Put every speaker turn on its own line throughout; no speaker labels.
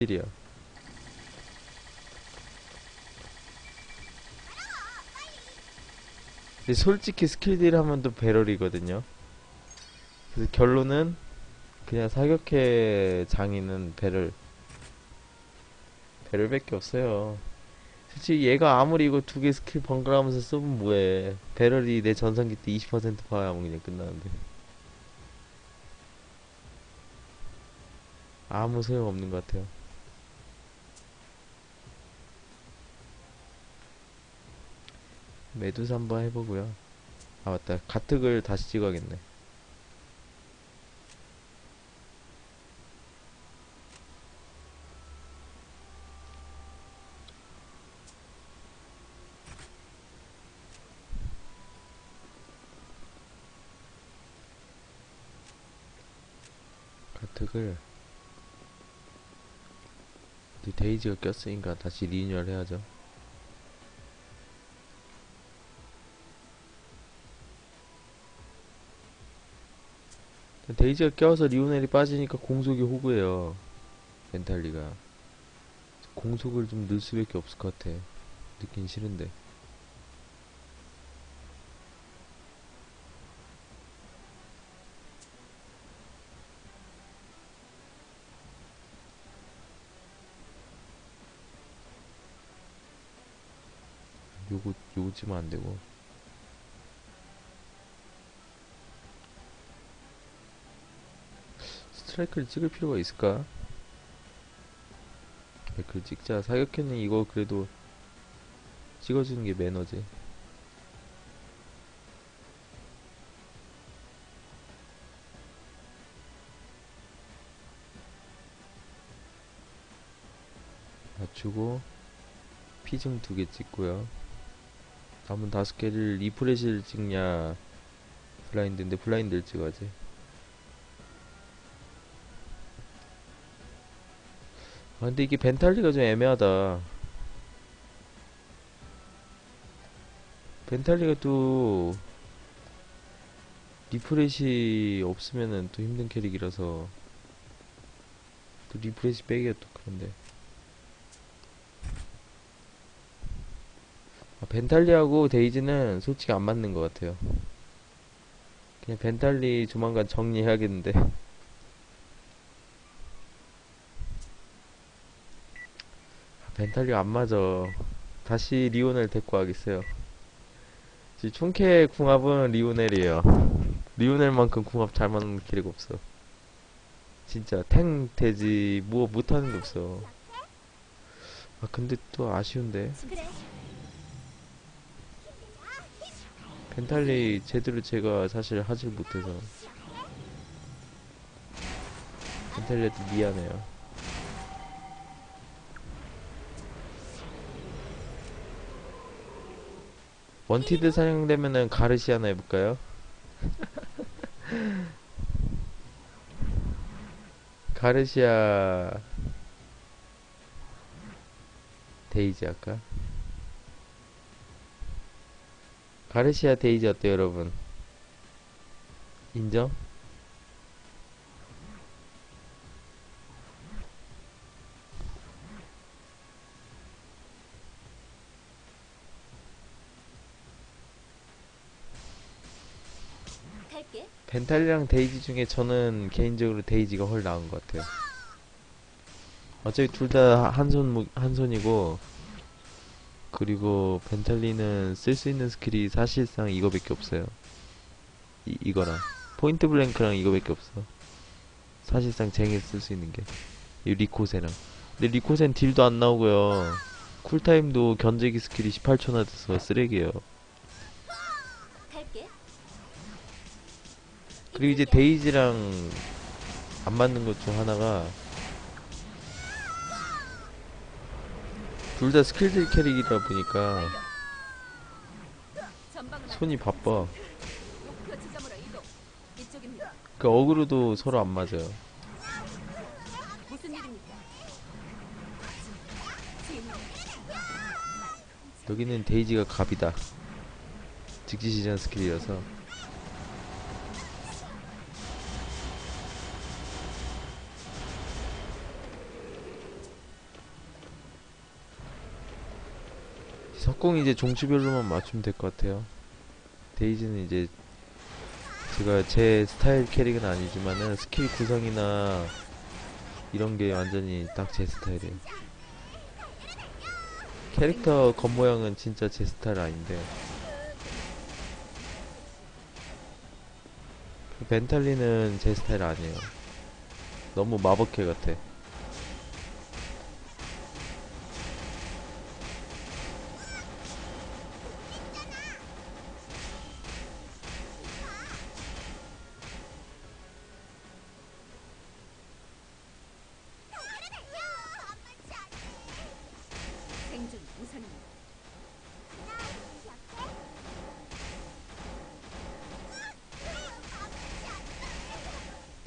일이야. 근데 솔직히 스킬딜 하면 또 배럴이거든요. 그래서 결론은 그냥 사격해 장인은 배럴 배럴밖에 없어요. 솔직히 얘가 아무리 이거 두 개 스킬 번갈아 가면서 쓰면 뭐해. 배럴이 내 전성기 때 20% 파하면 그냥 끝나는데. 아무 소용 없는 것 같아요. 메두사 한번 해보고요. 아 맞다. 가특을 다시 찍어야겠네. 가특을 데이지가 꼈으니까 다시 리뉴얼 해야죠. 데이지가 껴서 리오넬이 빠지니까 공속이 호구해요. 멘탈리가. 공속을 좀 넣을 수밖에 없을 것 같아. 느낀 싫은데. 요거, 요거 찍으면 안 되고. 스트라이크를 찍을 필요가 있을까? 네, 그 찍자. 사격회는 이거 그래도 찍어주는 게 매너지. 맞추고 피증 두 개 찍고요. 남은 다섯 개를 리프레시를 찍냐 블라인드인데 블라인드를 찍어야지. 아, 근데 이게 벤탈리가 좀 애매하다. 벤탈리가 또 리프레시 없으면은 또 힘든 캐릭이라서 또 리프레시 빼기가 또 그런데 아, 벤탈리하고 데이지는 솔직히 안 맞는 것 같아요. 그냥 벤탈리 조만간 정리해야겠는데 벤탈리가 안 맞아. 다시 리오넬 데리고 가겠어요. 지금 총캐 궁합은 리오넬이에요. 리오넬만큼 궁합 잘 맞는 캐릭 없어. 진짜 탱 되지 뭐 못하는 게 없어. 아 근데 또 아쉬운데. 벤탈리 제대로 제가 사실 하질 못해서 벤탈리한테 미안해요. 원티드 사용되면은 가르시아나 해볼까요? 가르시아 데이지 할까? 가르시아 데이지 어때요 여러분? 인정? 벤탈리랑 데이지 중에 저는 개인적으로 데이지가 훨 나은 것 같아요. 어차피 둘 다 한 손, 한 손이고, 그리고 벤탈리는 쓸 수 있는 스킬이 사실상 이거밖에 없어요. 이, 이거랑. 포인트 블랭크랑 이거밖에 없어. 사실상 쟁에 쓸 수 있는 게. 이 리코세랑. 근데 리코세는 딜도 안 나오고요. 쿨타임도 견제기 스킬이 18초나 돼서 쓰레기예요. 그리고 이제 데이지랑 안 맞는 것 중 하나가 둘 다 스킬들 캐릭이다 보니까 손이 바빠. 그 어그로도 서로 안 맞아요. 여기는 데이지가 갑이다. 직지시전 스킬이라서 석궁 이제 종추별로만 맞추면 될 것 같아요. 데이지는 이제 제가 제 스타일 캐릭은 아니지만은 스킬 구성이나 이런 게 완전히 딱 제 스타일이에요. 캐릭터 겉모양은 진짜 제 스타일 아닌데 그 벤탈리는 제 스타일 아니에요. 너무 마법캐 같아.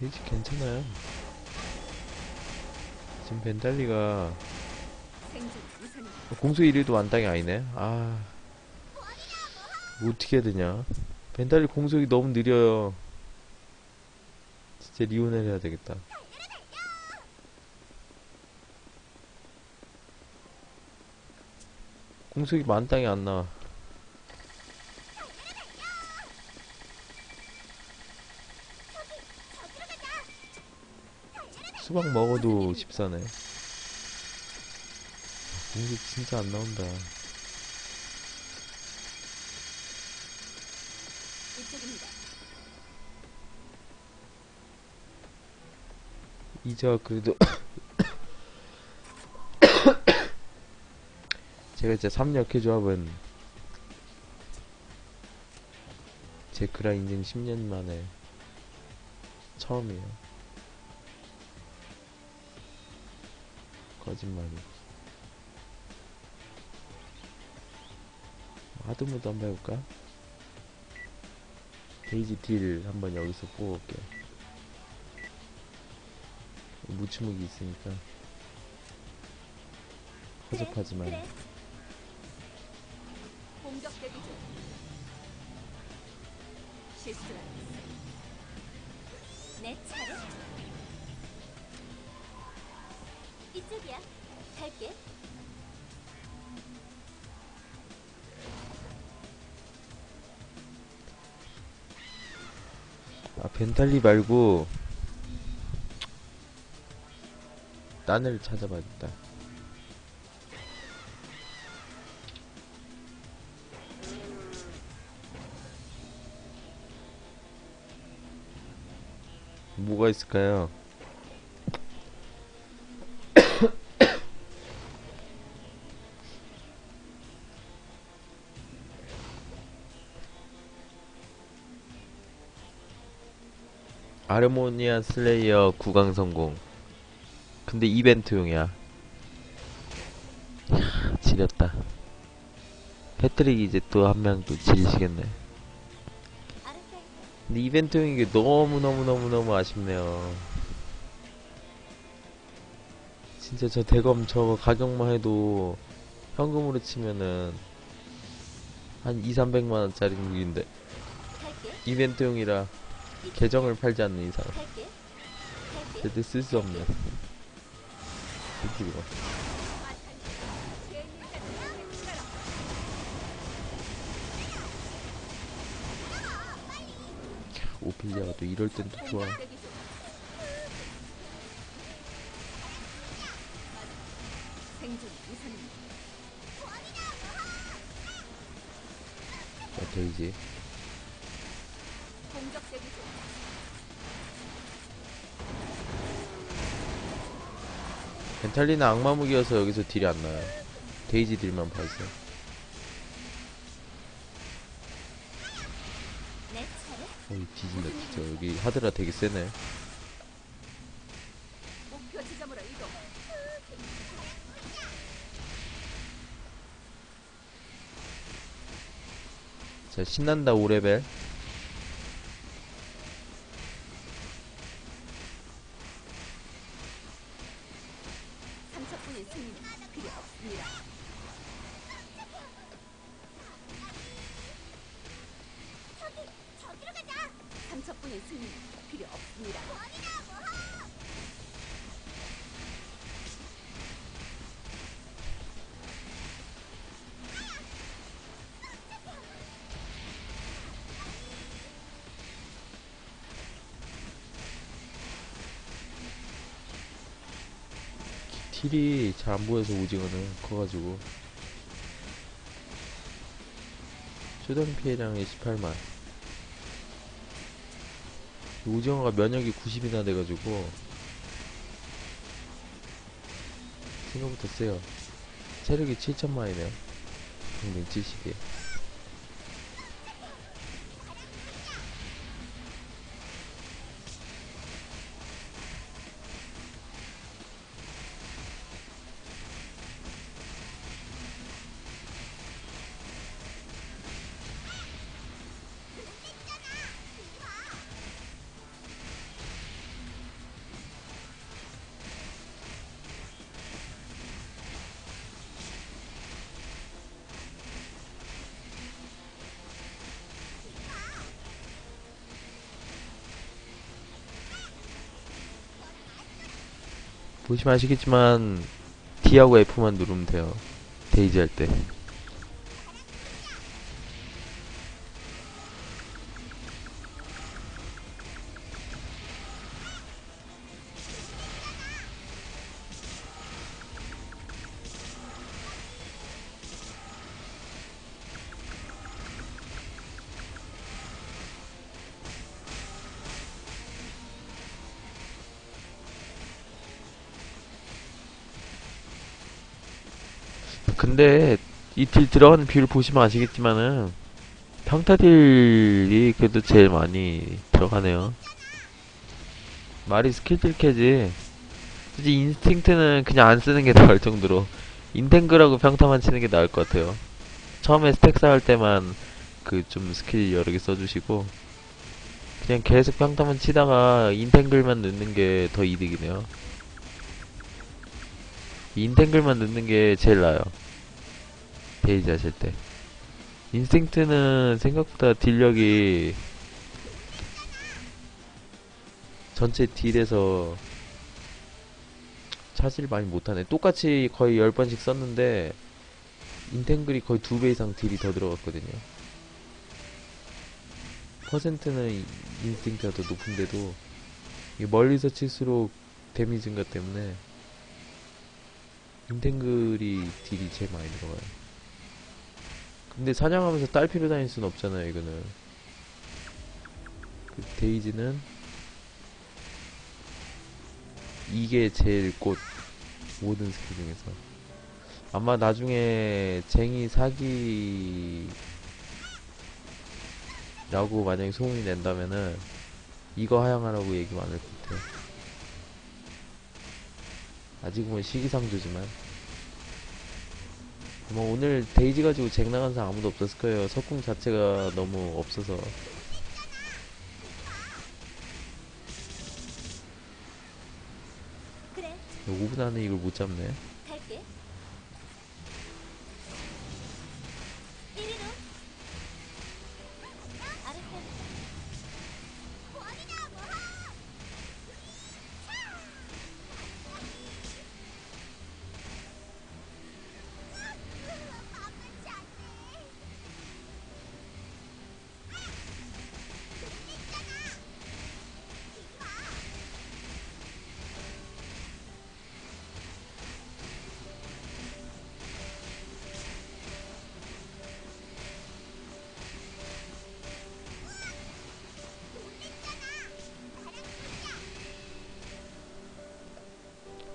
데이지 괜찮아요. 지금 벤달리가. 공수 1위도 완당이 아니네. 아. 뭐 어떻게 해야 되냐. 벤달리 공속이 너무 느려요. 진짜 리온을 해야 되겠다. 공속이 만땅이 안 나와. 수박 먹어도 14네. 공속 진짜 안 나온다. 이제 그래도 제가 진짜 3력회 조합은 제 그라 인생 10년 만에 처음이에요. 거짓말이. 하드모드 한번 해볼까? 데이지 딜 한번 여기서 뽑아볼게요. 무치목이 있으니까 허접하지만.
내 차례. 이쪽이야. 갈게.
아 벤탈리 말고 딴 애를 찾아봐야겠다 뭐가 있을까요? 아르모니아 슬레이어 9강 성공. 근데 이벤트용이야. 이야, 지렸다. 패트릭이 이제 또 한 명 또 지리시겠네. 근데 이벤트용인 게 너무너무너무너무 아쉽네요. 진짜 저 대검 저거 가격만 해도 현금으로 치면은 한 2, 300만원짜리 무기인데. 이벤트용이라 계정을 팔지 않는 이상. 절대 쓸 수 없는 새끼가 오피리아가 또 이럴 땐 또 좋아. 자 데이지 벤탈리는 악마 무기여서 여기서 딜이 안 나요 데이지 딜만
차례.
어이 뒤진다 진짜 여기 하드라 되게 세네. 자 신난다 5레벨
적군의 승리 필요 없습니다.
딜이 잘 안 보여서 오징어는 커가지고 최단 피해량이 18만 오징어가 면역이 90이나 돼가지고 생각보다 세요. 체력이 7천만이네요. 평균 70이 보시면 아시겠지만 D하고 F만 누르면 돼요. 데이지 할 때 근데 이 딜 들어가는 비율 보시면 아시겠지만은 평타 딜이 그래도 제일 많이 들어가네요. 말이 스킬 딜 캐지. 솔직히 인스팅트는 그냥 안 쓰는 게 나을 정도로 인탱글하고 평타만 치는 게 나을 것 같아요. 처음에 스택 쌓을 때만 그 좀 스킬 여러 개 써주시고 그냥 계속 평타만 치다가 인탱글만 넣는 게 더 이득이네요. 인탱글만 넣는 게 제일 나아요. 데이지 하실 때. 인스팅트는 생각보다 딜력이 전체 딜에서 차지를 많이 못하네. 똑같이 거의 10번씩 썼는데 인탱글이 거의 2배 이상 딜이 더 들어갔거든요. 퍼센트는 이- 인스팅트가 더 높은데도 멀리서 칠수록 데미지 증가 때문에 인탱글이 딜이 제일 많이 들어가요. 근데 사냥하면서 딸피로 다닐 순 없잖아요, 이거는. 그 데이지는 이게 제일 꽃 모든 스킬 중에서 아마 나중에 쟁이 사기 라고 만약에 소문이 낸다면은 이거 하향하라고 얘기 많을 것 같아요. 아직은 시기상조지만 아마 오늘 데이지 가지고 쟁 나간 사람 아무도 없었을 거예요. 석궁 자체가 너무 없어서.
그래,
5분 안에 이걸 못 잡네.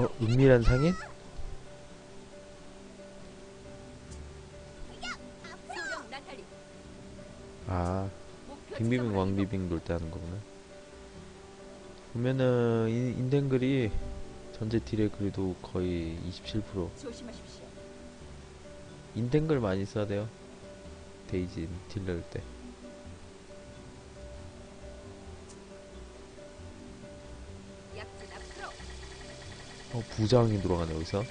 어,
은밀한 상인? 아, 빙비빙. 왕비빙 놀 때 하는 거구나. 보면은 인, 인덴글이 전체 딜의 그래도 거의 27%
조심하십시오.
인덴글 많이 써야 돼요. 데이지 딜 넣을 때. 어, 부장이 돌아가네 여기서.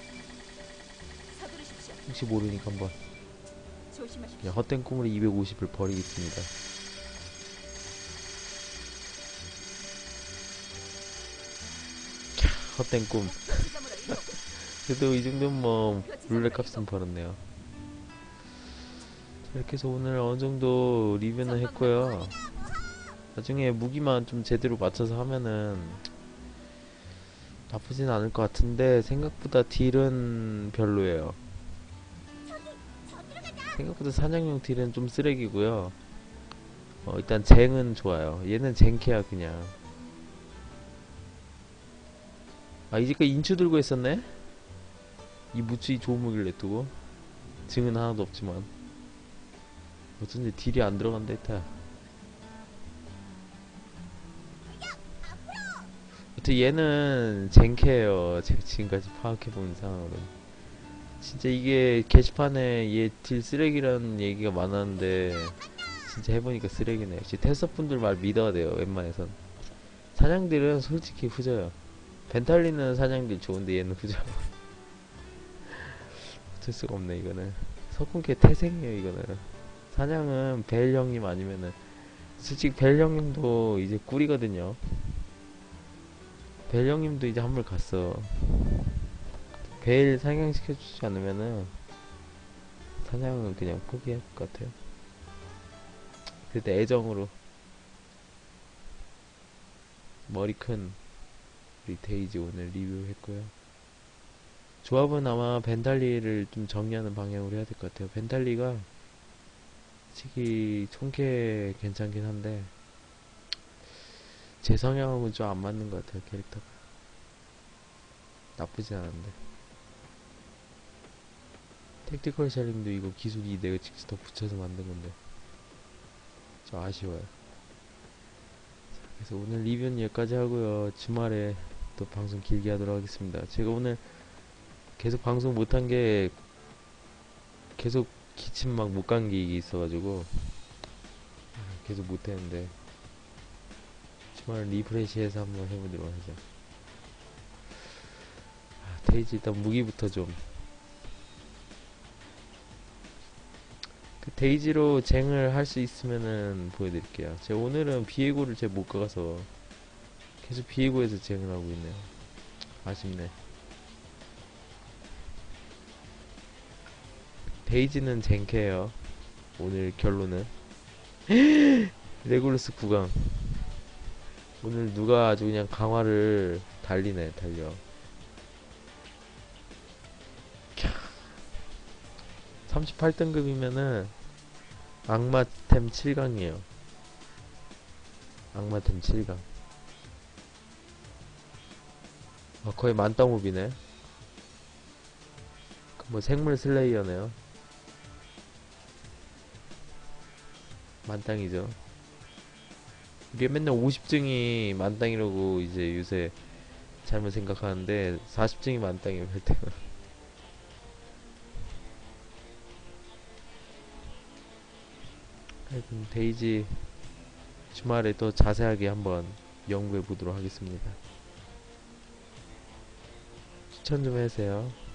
혹시 모르니까 한번
조심하십시오.
그냥 헛된 꿈으로 250을 버리겠습니다. 캬, 헛된 꿈. 그래도 이 정도면 뭐 룰렛 값은 벌었네요. 자, 이렇게 해서 오늘 어느 정도 리뷰는 했고요. 나중에 무기만 좀 제대로 맞춰서 하면은 나쁘진 않을 것 같은데 생각보다 딜은 별로예요. 생각보다 사냥용 딜은 좀 쓰레기고요. 어, 일단 쟁은 좋아요. 얘는 쟁캐야 그냥. 아 이제까지 인추 들고 있었네? 이 무추이 좋은 무기를 냅두고 증은 하나도 없지만 어쩐지 딜이 안 들어간다 했다. 여튼 얘는 쟁캐예요. 제가 지금까지 파악해본 상황으로. 진짜 이게 게시판에 얘 딜 쓰레기라는 얘기가 많았는데 진짜 해보니까 쓰레기네. 역시 테스터분들 말 믿어야 돼요. 웬만해선. 사냥들은 솔직히 후져요. 벤탈리는 사냥들 좋은데 얘는 후져. 어쩔 수가 없네 이거는. 석궁캐 태생이에요 이거는. 사냥은 벨 형님 아니면은 솔직히 벨 형님도 이제 꿀이거든요. 벨 형님도 이제 한물 갔어. 벨 사냥시켜주지 않으면은 사냥은 그냥 포기할 것 같아요. 그때 애정으로 머리 큰 우리 데이지 오늘 리뷰했고요. 조합은 아마 벤달리를 좀 정리하는 방향으로 해야 될 것 같아요. 벤달리가 솔직히 총캐 괜찮긴 한데 제 성향하고는 좀 안 맞는 것 같아요 캐릭터가. 나쁘진 않은데. 택티컬 샬링도 이거 기술이 내가 직접 더 붙여서 만든 건데. 좀 아쉬워요. 자, 그래서 오늘 리뷰는 여기까지 하고요. 주말에 또 방송 길게 하도록 하겠습니다. 제가 오늘 계속 방송 못한 게 계속 기침 막 목감기 있어가지고 계속 못했는데 주말 리프레시해서 한번 해보도록 하죠. 아, 데이지 일단 무기부터 좀. 그 데이지로 쟁을 할 수 있으면은 보여드릴게요. 제가 오늘은 비에고를 제가 못 가서 계속 비에고에서 쟁을 하고 있네요. 아쉽네. 데이지는 쟁캐예요. 오늘 결론은 레골루스 9강. 오늘 누가 아주 그냥 강화를 달리네 달려. 38등급이면은 악마템 7강이에요. 악마템 7강. 아, 거의 만땅무비네. 뭐 생물 슬레이어네요. 만땅이죠 이게 맨날 50증이 만땅이라고 이제 요새 잘못 생각하는데 40증이 만땅이에요 할 때는. 하여튼 데이지 주말에 또 자세하게 한번 연구해 보도록 하겠습니다. 추천 좀 해주세요